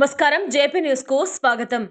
నమస్కారం. జేపీ న్యూస్కు స్వాగతం.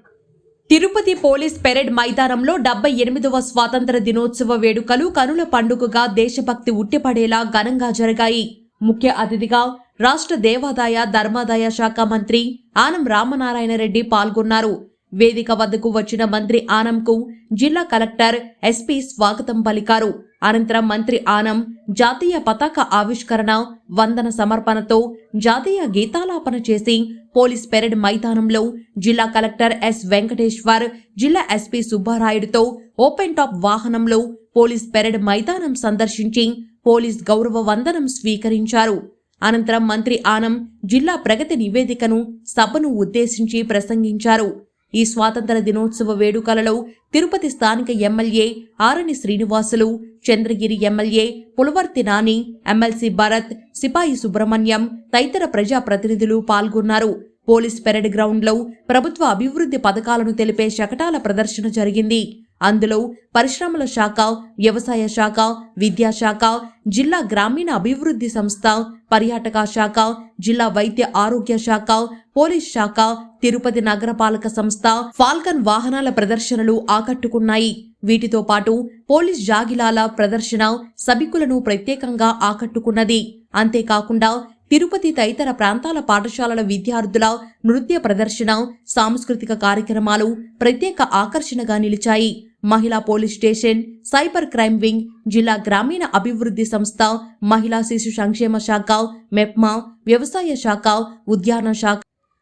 తిరుపతి పోలీస్ పెరేడ్ మైదానంలో డెబ్బై ఎనిమిదవ స్వాతంత్ర దినోత్సవ వేడుకలు కనుల పండుగగా దేశభక్తి ఉట్టిపడేలా ఘనంగా జరిగాయి. ముఖ్య అతిథిగా రాష్ట్ర దేవాదాయ ధర్మాదాయ శాఖ మంత్రి ఆనం రామనారాయణ రెడ్డి పాల్గొన్నారు. వేదిక వద్దకు వచ్చిన మంత్రి ఆనంకు జిల్లా కలెక్టర్ ఎస్పీ స్వాగతం పలికారు. అనంతరం మంత్రి ఆనం జాతీయ పతాక ఆవిష్కరణ వందన సమర్పణతో జాతీయ గీతాలాపన చేసి పోలీస్ పెరేడ్ మైదానంలో జిల్లా కలెక్టర్ ఎస్ వెంకటేశ్వర్ జిల్లా ఎస్పీ సుబ్బారాయుడుతో ఓపెన్ టాప్ వాహనంలో పోలీస్ పెరేడ్ మైదానం సందర్శించి పోలీస్ గౌరవ వందనం స్వీకరించారు. అనంతరం మంత్రి ఆనం జిల్లా ప్రగతి నివేదికను సభను ఉద్దేశించి ప్రసంగించారు. ఈ స్వాతంత్ర దినోత్సవ వేడుకలలో తిరుపతి స్థానిక MLA Arani Srinivasulu Chandragiri MLA Pulivarthi Nani MLC Bharath Sipai Subrahmanyam తదితర ప్రజాప్రతినిధులు పాల్గొన్నారు. పోలీస్ పెరేడ్ గ్రౌండ్లో ప్రభుత్వ అభివృద్ధి పథకాలను తెలిపే శకటాల ప్రదర్శన జరిగింది. అందులో పరిశ్రమల శాఖ వ్యవసాయ శాఖ విద్యాశాఖ జిల్లా గ్రామీణ అభివృద్ధి సంస్థ పర్యాటక శాఖ జిల్లా వైద్య ఆరోగ్య శాఖ పోలీస్ శాఖ తిరుపతి నగరపాలక సంస్థ ఫాల్కన్ వాహనాల ప్రదర్శనలు ఆకట్టుకున్నాయి. వీటితో పాటు పోలీస్ జాగిలాల ప్రదర్శన సభికులను ప్రత్యేకంగా ఆకట్టుకున్నది. అంతేకాకుండా తిరుపతి తదితర ప్రాంతాల పాఠశాలల విద్యార్థుల నృత్య ప్రదర్శన సాంస్కృతిక కార్యక్రమాలు ప్రత్యేక ఆకర్షణగా నిలిచాయి. మహిళా police station cyber crime wing జిల్లా గ్రామీణ అభివృద్ధి సంస్థ మహిళా శిశు సంక్షేమ శాఖ మెప్మా వ్యవసాయ శాఖ ఉద్యాన శాఖ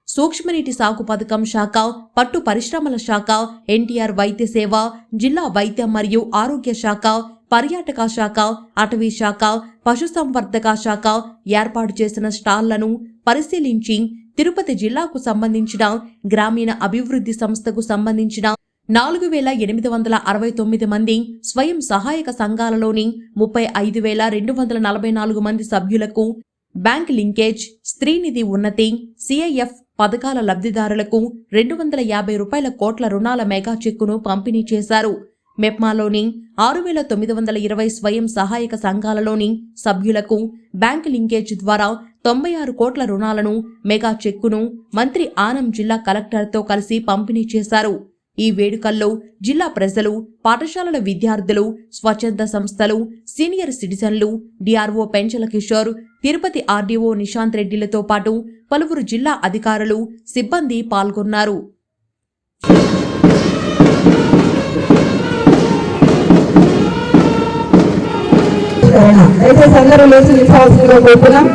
సూక్ష్మనీటి సాగు పథకం శాఖ పట్టు పరిశ్రమల శాఖ ఎన్టీఆర్ వైద్య సేవ జిల్లా వైద్య మరియు ఆరోగ్య శాఖ పర్యాటక శాఖ అటవీ శాఖ పశుసంవర్ధక శాఖ ఏర్పాటు చేసిన స్టాళ్ళను పరిశీలించి తిరుపతి జిల్లాకు సంబంధించిన గ్రామీణ అభివృద్ధి సంస్థకు సంబంధించిన నాలుగు వేల ఎనిమిది వందల అరవై తొమ్మిది మంది స్వయం సహాయక సంఘాలలోని ముప్పై ఐదు వేల రెండు వందల నలభై నాలుగు మంది సభ్యులకు బ్యాంక్ లింకేజ్ స్త్రీనిధి ఉన్నతి సిఐఎఫ్ పథకాల లబ్ధిదారులకు రెండు వందల యాభై రూపాయల కోట్ల రుణాల మెగా చెక్కును పంపిణీ చేశారు. మెప్మాలోని ఆరు వేల తొమ్మిది వందల ఇరవై స్వయం సహాయక సంఘాలలోని సభ్యులకు బ్యాంక్ లింకేజ్ ద్వారా తొంభై ఆరు కోట్ల రుణాలను మెగా చెక్కును మంత్రి ఆనం జిల్లా కలెక్టర్తో కలిసి పంపిణీ చేశారు. ఈ వేడుకల్లో జిల్లా ప్రజలు పాఠశాలల విద్యార్థులు స్వచ్ఛంద సంస్థలు సీనియర్ సిటిజన్లు డిఆర్ఓ పెంచల కిషోర్ తిరుపతి ఆర్డీఓ నిశాంత్ రెడ్డిలతో పాటు పలువురు జిల్లా అధికారులు సిబ్బంది పాల్గొన్నారు. అందరూ లేచి నిలిచాల్సిందిగా కోరుతున్నాం.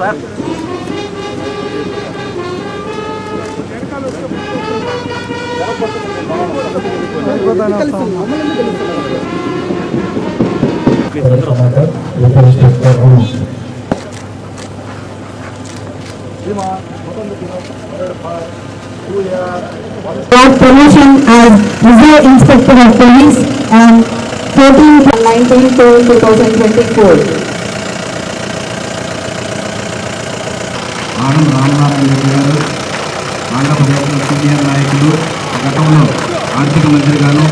left. Got as Reserve Inspector of Police on 14 19 2024. Anand Ramanarayana Reddy గారు ఆంధ్రప్రదేశ్ సీనియర్ నాయకులు గతంలో ఆర్థిక మంత్రిగాను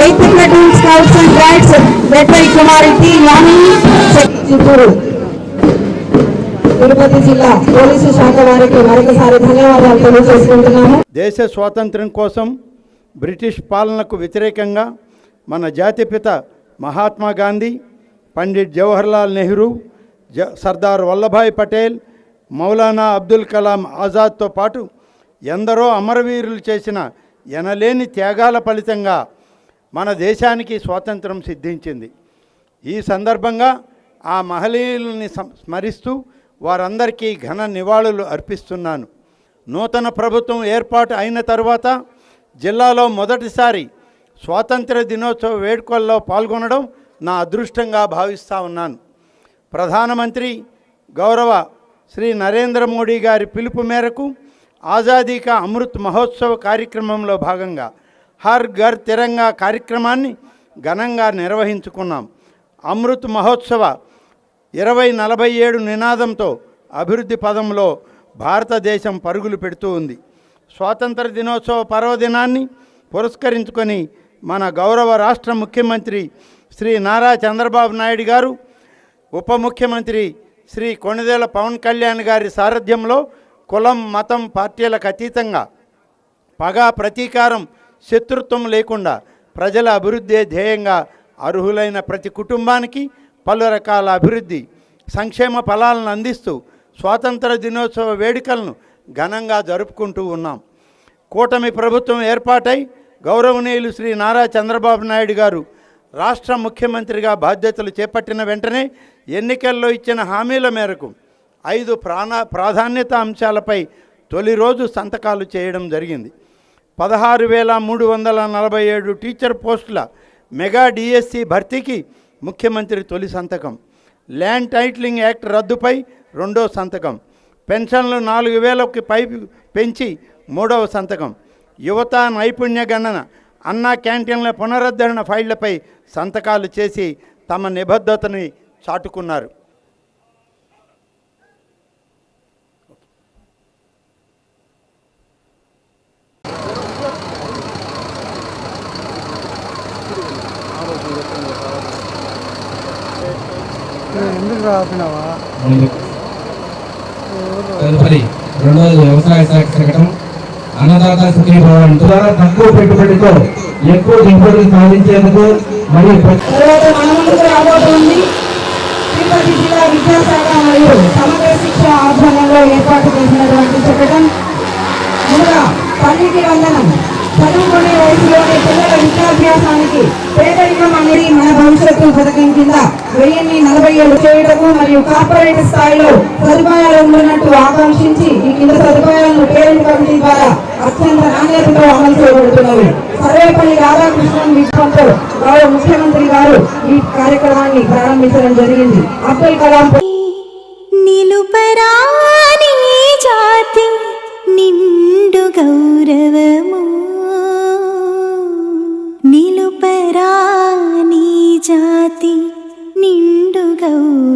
Eighth scouts and guides guides, Kumareddy by Chittoor Tirupati జిల్లా పోలీసు శాఖ వారికి మరొకసారి ధన్యవాదాలు తెలియజేసుకుంటున్నాము. దేశ స్వాతంత్ర్యం కోసం బ్రిటిష్ పాలనకు వ్యతిరేకంగా మన జాతిపిత మహాత్మా గాంధీ పండిట్ జవహర్లాల్ నెహ్రూ జ సర్దార్ వల్లభాయ్ పటేల్ మౌలానా అబ్దుల్ కలాం ఆజాద్తో పాటు ఎందరో అమరవీరులు చేసిన ఎనలేని త్యాగాల ఫలితంగా మన దేశానికి స్వాతంత్రం సిద్ధించింది. ఈ సందర్భంగా ఆ మహనీయులని స్మరిస్తూ వారందరికీ ఘన నివాళులు అర్పిస్తున్నాను. నూతన ప్రభుత్వం ఏర్పాటు అయిన తర్వాత జిల్లాలో మొదటిసారి స్వాతంత్ర దినోత్సవ వేడుకల్లో పాల్గొనడం నా అదృష్టంగా భావిస్తూ ఉన్నాను. ప్రధానమంత్రి గౌరవ శ్రీ నరేంద్ర మోడీ గారి పిలుపు మేరకు ఆజాదీ కా అమృత్ మహోత్సవ కార్యక్రమంలో భాగంగా హర్ ఘర్ తిరంగా కార్యక్రమాన్ని ఘనంగా నిర్వహించుకున్నాం. అమృత్ మహోత్సవ ఇరవై నలభై ఏడు నినాదంతో అభివృద్ధి పదంలో భారతదేశం పరుగులు పెడుతూ ఉంది. స్వాతంత్ర దినోత్సవ పర్వదినాన్ని పురస్కరించుకొని మన గౌరవ రాష్ట్ర ముఖ్యమంత్రి శ్రీ నారా చంద్రబాబు నాయుడు గారు ఉప ముఖ్యమంత్రి శ్రీ కొణిదేల పవన్ కళ్యాణ్ గారి సారథ్యంలో కులం మతం పార్టీలకు అతీతంగా పగా ప్రతీకారం శత్రుత్వం లేకుండా ప్రజల అభివృద్ధి ధ్యేయంగా అర్హులైన ప్రతి కుటుంబానికి పలు రకాల అభివృద్ధి సంక్షేమ ఫలాలను అందిస్తూ స్వాతంత్ర దినోత్సవ వేడుకలను ఘనంగా జరుపుకుంటూ ఉన్నాం. కూటమి ప్రభుత్వం ఏర్పాటై గౌరవనీయులు శ్రీ నారా చంద్రబాబు నాయుడు గారు రాష్ట్ర ముఖ్యమంత్రిగా బాధ్యతలు చేపట్టిన వెంటనే ఎన్నికల్లో ఇచ్చిన హామీల మేరకు ఐదు ప్రాణ ప్రాధాన్యత అంశాలపై తొలి రోజు సంతకాలు చేయడం జరిగింది. పదహారు వేల మూడు వందల నలభై ఏడు టీచర్ పోస్టుల మెగా డిఎస్సి భర్తీకి ముఖ్యమంత్రి తొలి సంతకం. ల్యాండ్ టైటిలింగ్ యాక్ట్ రద్దుపై రెండో సంతకం. పెన్షన్లు నాలుగు వేలకి పై పెంచి మూడవ సంతకం. యువత నైపుణ్య గణన అన్నా క్యాంటీన్ల పునరుద్ధరణ ఫైళ్ళపై సంతకాలు చేసి తమ నిబద్ధతని చాటుకున్నారు. తదుపరి రెండవది వ్యవసాయ శాఖ శకటం అన్నదాత సుఖీభవన్ ద్వారా తక్కువ పెట్టుబడితో ఎక్కువ దిగుబడి సాధించేందుకు మరియు తిరుపతి జిల్లా విద్యాశాఖ మరియు సమగ్ర శిక్ష ఆధ్వర్యంలో ఏర్పాటు చేసినటువంటి శకటం ముందుగా తల్లికి వందనం. చదువుకునే వయసులోనే పిల్లల విద్యాభ్యాసానికి పేదరికం అనేది మన భవిష్యత్తు పథకం కింద వెయ్యిన్ని నలభై ఏడు చేయటము మరియు కార్పొరేట్ స్థాయిలో సదుపాయాలు ఉన్నట్టు ఆకాంక్షించి ఈ కింద సదుపాయాలను పేరెంట్ కమిటీ ద్వారా అత్యంత నాణ్యతతో అమలు చేయబడుతున్నవి. సర్వేపల్లి రాధాకృష్ణన్ విశ్వంతో గౌరవ ముఖ్యమంత్రి గారు ఈ కార్యక్రమాన్ని ప్రారంభించడం జరిగింది. అబ్దుల్ కలాం నిలుపరా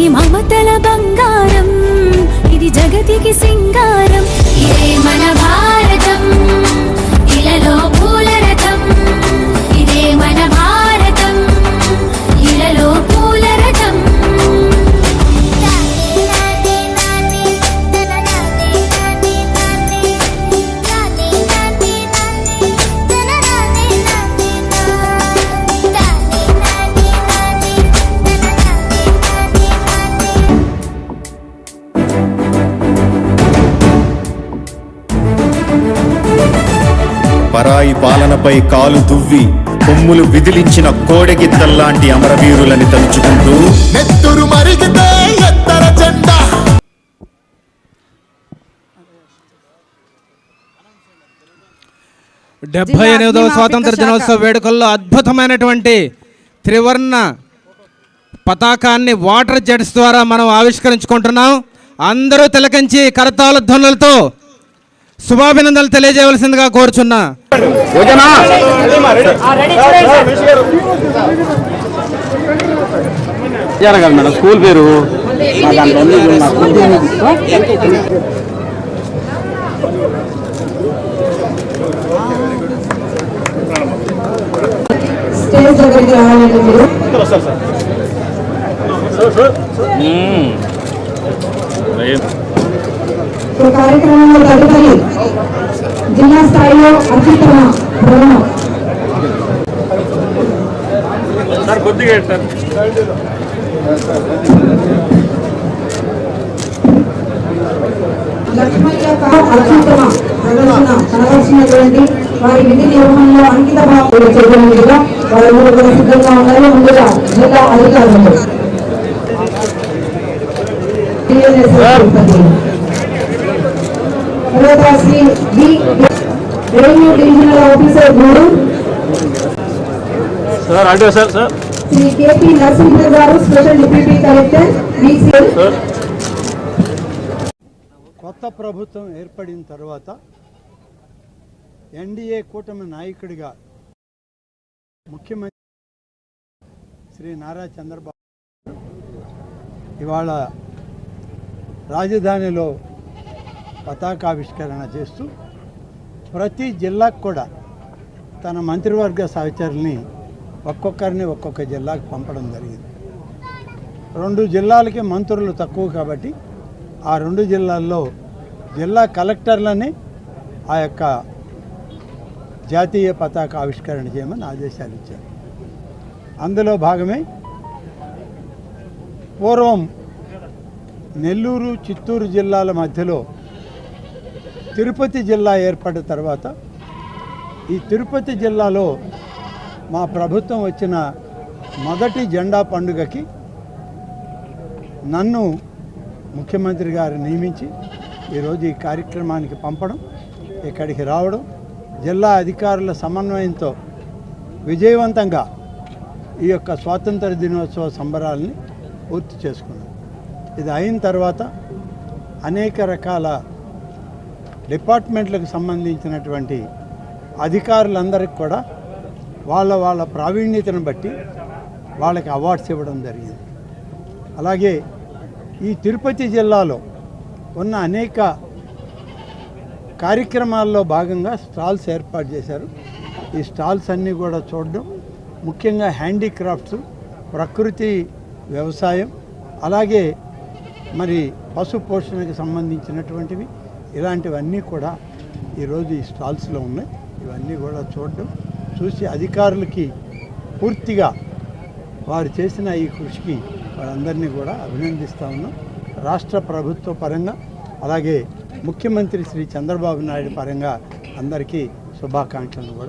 ఇది మమతల బంగారం ఇది జగతికి సింగారం. ఇదే మన భారతం ఇలలో పాలనపై కాలు దువ్వి కొమ్ములు విదిలించిన కోడెగిత్తల్లాంటి అమరవీరులని తలుచుకుంటూ నెత్తురు మరిగితే ఎత్తర జెండా. డెబ్బై ఎనిమిదవ స్వాతంత్ర దినోత్సవ వేడుకల్లో అద్భుతమైనటువంటి త్రివర్ణ పతాకాన్ని వాటర్ జెట్స్ ద్వారా మనం ఆవిష్కరించుకుంటున్నాం. అందరూ తిలకించి కరతాళ ధ్వనులతో శుభాభినందనలు తెలియజేయవలసిందిగా కోరుచున్నా. మేడం స్కూల్ పేరు. స్టేజ్ దగ్గరికి రావాలండి మీరు. ఈ కార్యక్రమంలో తదుపరి జిల్లా స్థాయిలో అత్యుత్తమ బృందం లక్ష్మయ్య అత్యుత్తమ ప్రదర్శన వారి విధి నిర్వహణలో అంకిత భావం చేయగలిగిగా వారందరూ కూడా సిద్ధంగా ఉన్నారు. ముందుగా జిల్లా అధికారులు. శ్రీ రెవెన్యూ డివిజనల్ ఆఫీసర్ మూడు సార్ అంటే sir sir. Shri KP Narasimha గారు స్పెషల్ డిప్యూటీ కలెక్టర్ బీసీ కొత్త ప్రభుత్వం ఏర్పడిన తర్వాత ఎన్డీఏ కూటమి నాయకుడిగా ముఖ్యమంత్రి శ్రీ నారా చంద్రబాబు ఇవాళ రాజధానిలో పతాకావిష్కరణ చేస్తూ ప్రతి జిల్లాకు కూడా తన మంత్రివర్గ సహచరుల్ని ఒక్కొక్కరిని ఒక్కొక్క జిల్లాకు పంపడం జరిగింది. రెండు జిల్లాలకి మంత్రులు తక్కువ కాబట్టి ఆ రెండు జిల్లాల్లో జిల్లా కలెక్టర్లని ఆ యొక్క జాతీయ పతాక ఆవిష్కరణ చేయమని ఆదేశాలు ఇచ్చారు. అందులో భాగమే పూర్వం నెల్లూరు చిత్తూరు జిల్లాల మధ్యలో తిరుపతి జిల్లా ఏర్పడిన తర్వాత ఈ తిరుపతి జిల్లాలో మా ప్రభుత్వం వచ్చిన మొదటి జెండా పండుగకి నన్ను ముఖ్యమంత్రి గారు నియమించి ఈరోజు ఈ కార్యక్రమానికి పంపడం ఇక్కడికి రావడం జిల్లా అధికారుల సమన్వయంతో విజయవంతంగా ఈ యొక్క స్వాతంత్ర దినోత్సవ సంబరాలని పూర్తి చేసుకున్నాం. ఇది అయిన తర్వాత అనేక రకాల డిపార్ట్మెంట్లకు సంబంధించినటువంటి అధికారులందరికీ కూడా వాళ్ళ వాళ్ళ ప్రావీణ్యతను బట్టి వాళ్ళకి అవార్డ్స్ ఇవ్వడం జరిగింది. అలాగే ఈ తిరుపతి జిల్లాలో ఉన్న అనేక కార్యక్రమాల్లో భాగంగా స్టాల్స్ ఏర్పాటు చేశారు. ఈ స్టాల్స్ అన్నీ కూడా చూడడం ముఖ్యంగా హ్యాండీక్రాఫ్ట్స్ ప్రకృతి వ్యవసాయం అలాగే మరి పశు పోషణకు సంబంధించినటువంటివి ఇలాంటివన్నీ కూడా ఈరోజు ఈ స్టాల్స్లో ఉన్నాయి. ఇవన్నీ కూడా చూడడం చూసి అధికారులకి పూర్తిగా వారు చేసిన ఈ కృషికి వారందరినీ కూడా అభినందిస్తా ఉన్నాం. రాష్ట్ర ప్రభుత్వ పరంగా అలాగే ముఖ్యమంత్రి శ్రీ చంద్రబాబు నాయుడు పరంగా అందరికీ శుభాకాంక్షలు కూడా.